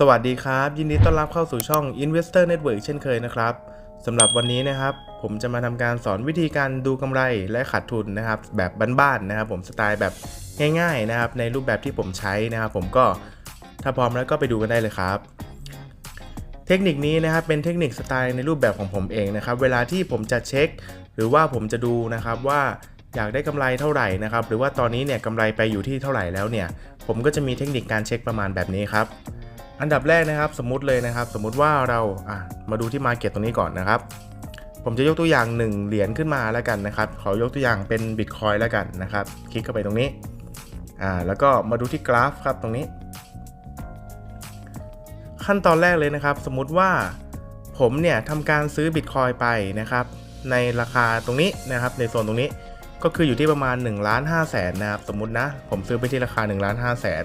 สวัสดีครับ ยินดีต้อนรับเข้าสู่ช่อง Investor Network เช่นเคยนะครับสำหรับวันนี้นะครับ ผมจะมาทำการสอนวิธีการดูกำไรและขาดทุนนะครับ แบบบ้านๆนะครับ ผมสไตล์แบบง่ายๆนะครับ ในรูปแบบที่ผมใช้นะครับ ผมก็ถ้าพร้อมแล้วก็ไปดูกันได้เลยครับ เทคนิคนี้นะครับเป็นเทคนิคสไตล์ในรูปแบบของผมเองนะครับ เวลาที่ผมจะเช็ค หรือว่าผมจะดูนะครับว่าอยากได้กำไรเท่าไหร่นะครับ หรือว่าตอนนี้เนี่ยกำไรไปอยู่ที่เท่าไหร่แล้วเนี่ย ผมก็จะมีเทคนิคการเช็คประมาณแบบนี้ครับ อันดับแรกนะครับสมมุติเลยนะครับ สมมุติว่าเราอะมาดูที่ Market ตรงนี้ก่อนนะครับ ผมจะยกตัวอย่าง 1 เหรียญขึ้นมาแล้วกันนะครับ ขอยกตัวอย่างเป็น Bitcoin แล้วกันนะครับ คลิกเข้าไปตรงนี้อ่าแล้วก็มาดูที่กราฟครับตรงนี้ ขั้นตอนแรกเลยนะครับ สมมุติว่าผมเนี่ยทำการซื้อ Bitcoin ไปนะครับ ในราคาตรงนี้นะครับ ในโซนตรงนี้ ก็คืออยู่ที่ประมาณ1ล้าน5แสนนะครับสมมุตินะผมซื้อไปที่ราคา1ล้าน5แสน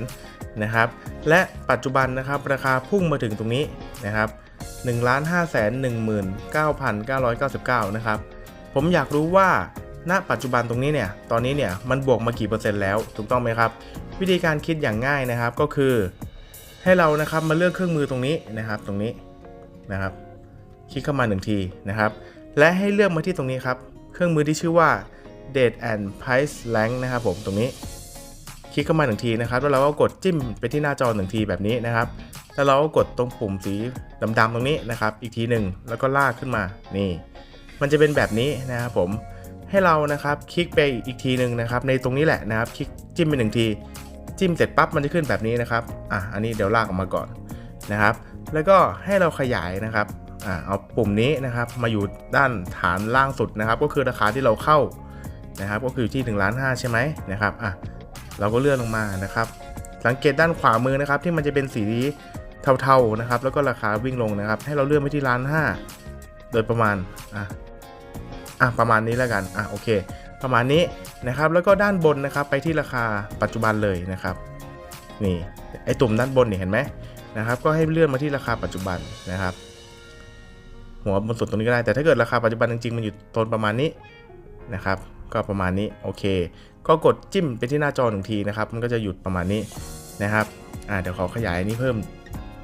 นะครับและปัจจุบันนะครับราคาพุ่งมาถึงตรงนี้นะครับ1ล้าน5แสน19,999นะครับผมอยากรู้ว่าณปัจจุบันตรงนี้เนี่ยตอนนี้เนี่ยมันบวกมากี่เปอร์เซ็นต์แล้วถูกต้องไหมครับวิธีการคิดอย่างง่ายนะครับก็คือ ให้เรานะครับมาเลือกเครื่องมือตรงนี้นะครับตรงนี้นะครับคลิกเข้ามาหนึ่งทีนะครับและให้เลือกมาที่ตรงนี้ครับเครื่องมือที่ชื่อว่า date and price rank นะครับผมตรงนี้ คลิกเข้ามาหนึ่งทีนะครับ แล้วเราก็กดจิ้มไปที่หน้าจอหนึ่งทีแบบนี้นะครับแล้วเราก็กดตรงปุ่มสีดำๆตรงนี้นะครับ อีกทีหนึ่งแล้วก็ลากขึ้นมานี่ มันจะเป็นแบบนี้นะครับผมให้เรานะครับคลิกไปอีกทีหนึ่งนะครับ ในตรงนี้แหละนะครับ คลิกจิ้มไปหนึ่งที จิ้มเสร็จปั๊บมันจะขึ้นแบบนี้นะครับอะอันนี้เดี๋ยวลากออกมาก่อนนะครับ แล้วก็ให้เราขยายนะครับอ่าเอาปุ่มนี้นะครับมาอยู่ด้านฐานล่างสุดนะครับ ก็คือราคาที่เราเข้า นะครับก็คือที่1นึ่งล้านห้าใช่ไหมนะครับอะเราก็เลื่อนลงมานะครับ สังเกตด้านขวามือนะครับ ที่มันจะเป็นสีเทาๆนะครับ แล้วก็ราคาวิ่งลงนะครับ ให้เราเลื่อนไปที่ล้านห้าโดยประมาณอะอะประมาณนี้แล้วกันอะโอเค ประมาณนี้นะครับ แล้วก็ด้านบนนะครับไปที่ราคาปัจจุบันเลยนะครับ นี่ไอตุ่มด้านบนเนี่ยเห็นไหมนะครับ ก็ให้เลื่อนมาที่ราคาปัจจุบันนะครับ หัวบนสุดตรงนี้ก็ได้แต่ถ้าเกิดราคาปัจจุบันจริงๆมันอยู่โซนประมาณนี้นะครับ ก็ประมาณนี้โอเค ก็กดจิ้มไปที่หน้าจอหนึ่งทีนะครับ มันก็จะหยุดประมาณนี้นะครับอ่าเดี๋ยวขอขยายนี้เพิ่ม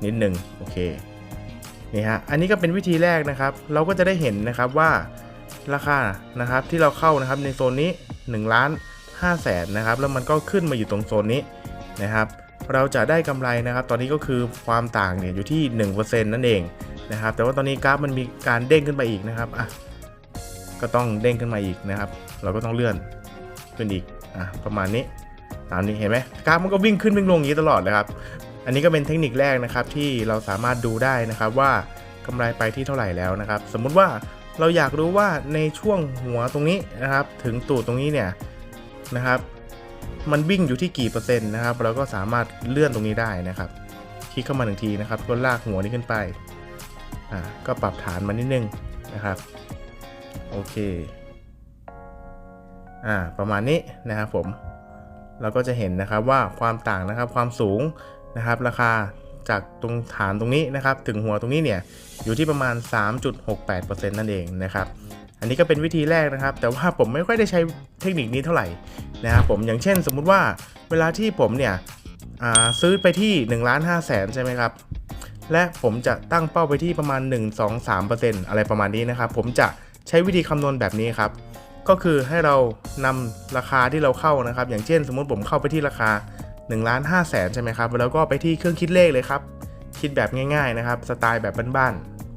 นิดหนึ่งโอเคนี่ฮะอันนี้ก็เป็นวิธีแรกนะครับ เราก็จะได้เห็นนะครับว่าราคานะครับที่เราเข้านะครับในโซนนี้1ล้าน5แสนนะครับแล้วมันก็ขึ้นมาอยู่ตรงโซนนี้นะครับ เราจะได้กำไรนะครับ ตอนนี้ก็คือความต่างเนี่ยอยู่ที่ 1%นั่นเองนะครับ แต่ว่าตอนนี้กราฟมันมีการเด้งขึ้นไปอีกนะครับอะก็ต้องเด้งขึ้นมาอีกนะครับ เราก็ต้องเลื่อนขึ้นอีกอะประมาณนี้ตามนี้เห็นไหมกราฟมันก็วิ่งขึ้นวิ่งลงอย่างนี้ตลอดเลยครับ อันนี้ก็เป็นเทคนิคแรกนะครับที่เราสามารถดูได้นะครับว่ากำไรไปที่เท่าไหร่แล้วนะครับ สมมุติว่าเราอยากรู้ว่าในช่วงหัวตรงนี้นะครับ ถึงตูดตรงนี้เนี่ยนะครับ มันวิ่งอยู่ที่กี่เปอร์เซ็นต์นะครับ เราก็สามารถเลื่อนตรงนี้ได้นะครับคลิกเข้ามาหนึ่งทีนะครับก็ลากหัวนี้ขึ้นไปอ่าก็ปรับฐานมานิดนึงนะครับ โอเค อ่าประมาณนี้นะครับผมเราก็จะเห็นนะครับว่าความต่างนะครับความสูงนะครับ ราคาจากตรงฐานตรงนี้นะครับ ถึงหัวตรงนี้เนี่ยอยู่ที่ประมาณ 3.68%นั่นเองนะครับอันนี้ก็เป็นวิธีแรกนะครับ แต่ว่าผมไม่ค่อยได้ใช้เทคนิคนี้เท่าไหร่นะครับผมอย่างเช่น สมมุติว่าเวลาที่ผมเนี่ยซื้อไปที่1ล้าน5แสนใช่ไหมครับและผมจะตั้งเป้าไปที่ประมาณ 1 2 3 อะไรประมาณนี้นะครับ ผมจะใช้วิธีคำนวณแบบนี้ครับ ก็คือให้เรานำราคาที่เราเข้านะครับ อย่างเช่น สมมติผมเข้าไปที่ราคา1ล้าน5แสนใช่ไหมครับ แล้วก็ไปที่เครื่องคิดเลขเลยครับ คิดแบบง่ายๆนะครับ สไตล์แบบบ้าน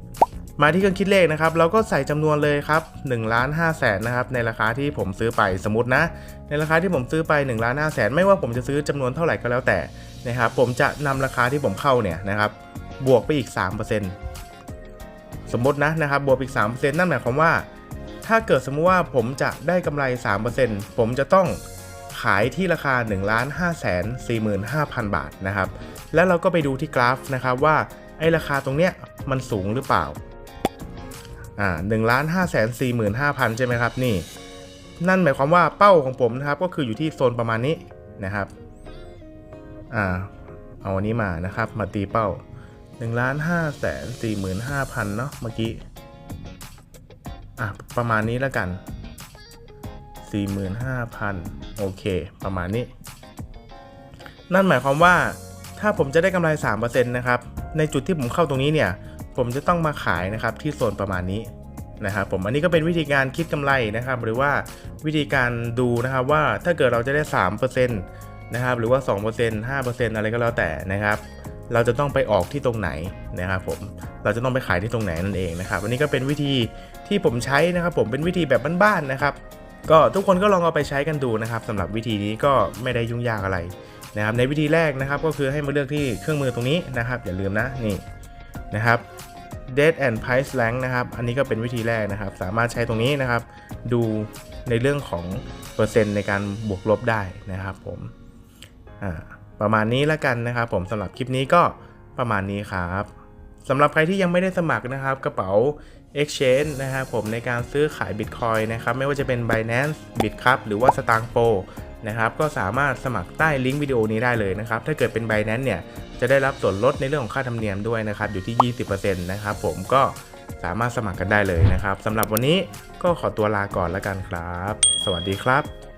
ๆ มาที่เครื่องคิดเลขนะครับ เราก็ใส่จำนวนเลยครับ1ล้าน5แสนนะครับ ในราคาที่ผมซื้อไป สมมตินะ ในราคาที่ผมซื้อไป1ล้าน5แสนไม่ว่าผมจะซื้อจำนวนเท่าไหร่ก็แล้วแต่นะครับ ผมจะนำราคาที่ผมเข้าเนี่ยนะครับ บวกไปอีก 3%สมมตินะนะครับ บวกอีก 3%นั่นหมายความว่า ถ้าเกิดสมมติว่าผมจะได้กำไร 3%ผมจะต้องขายที่ราคา1ล้าน5แสน45,000 บาทนะครับ แล้วเราก็ไปดูที่กราฟนะครับว่าไอ้ราคาตรงเนี้ยมันสูงหรือเปล่า อ่า1ล้าน5แสน45,000ใช่ไหมครับนี่ นั่นหมายความว่าเป้าของผมนะครับก็คืออยู่ที่โซนประมาณนี้นะครับ อ่า เอาอันนี้มานะครับ มาตีเป้า1ล้าน5แสน45,000เนาะเมื่อกี้ อะประมาณนี้แล้วกัน 45,000 โอเค ประมาณนี้ นั่นหมายความว่าถ้าผมจะได้กำไร 3%นะครับ ในจุดที่ผมเข้าตรงนี้เนี่ย ผมจะต้องมาขายนะครับที่โซนประมาณนี้นะครับผมอันนี้ก็เป็นวิธีการคิดกำไรนะครับ หรือว่าวิธีการดูนะครับว่าถ้าเกิดเราจะได้ 3%นะครับหรือว่า 2% 5%อะไรก็แล้วแต่นะครับ เราจะต้องไปออกที่ตรงไหนนะครับผมเราจะต้องไปขายที่ตรงไหนนั่นเองนะครับอันนี้ก็เป็นวิธีที่ผมใช้นะครับผมเป็นวิธีแบบบ้านๆนะครับ ก็ทุกคนก็ลองเอาไปใช้กันดูนะครับสำหรับวิธีนี้ก็ไม่ได้ยุ่งยากอะไรนะครับในวิธีแรกนะครับก็คือให้มาเลือกที่เครื่องมือตรงนี้นะครับ อย่าลืมนะนี่นะครับ Date and Price Rank นะครับ อันนี้ก็เป็นวิธีแรกนะครับ สามารถใช้ตรงนี้นะครับ ดูในเรื่องของเปอร์เซ็นต์ในการบวกลบได้นะครับผมอ่า ประมาณนี้แล้วกันนะครับ ผมสำหรับคลิปนี้ก็ประมาณนี้ครับสำหรับใครที่ยังไม่ได้สมัครนะครับ กระเป๋า Exchange นะครับผมในการซื้อขาย Bitcoin นะครับ ไม่ว่าจะเป็น Binance Bitcup หรือว่า s t a n g p o นะครับก็สามารถสมัครใต้ลิงก์วิดีโอนี้ได้เลยนะครับ ถ้าเกิดเป็น Binance เนี่ย จะได้รับส่วนลดในเรื่องของค่าธรรมเนียมด้วยนะครับ อยู่ที่ 20%นะครับผมก็สามารถสมัครกันได้เลยนะครับสำหรับวันนี้ก็ขอตัวลาก่อนแล้วกันครับ สวัสดีครับ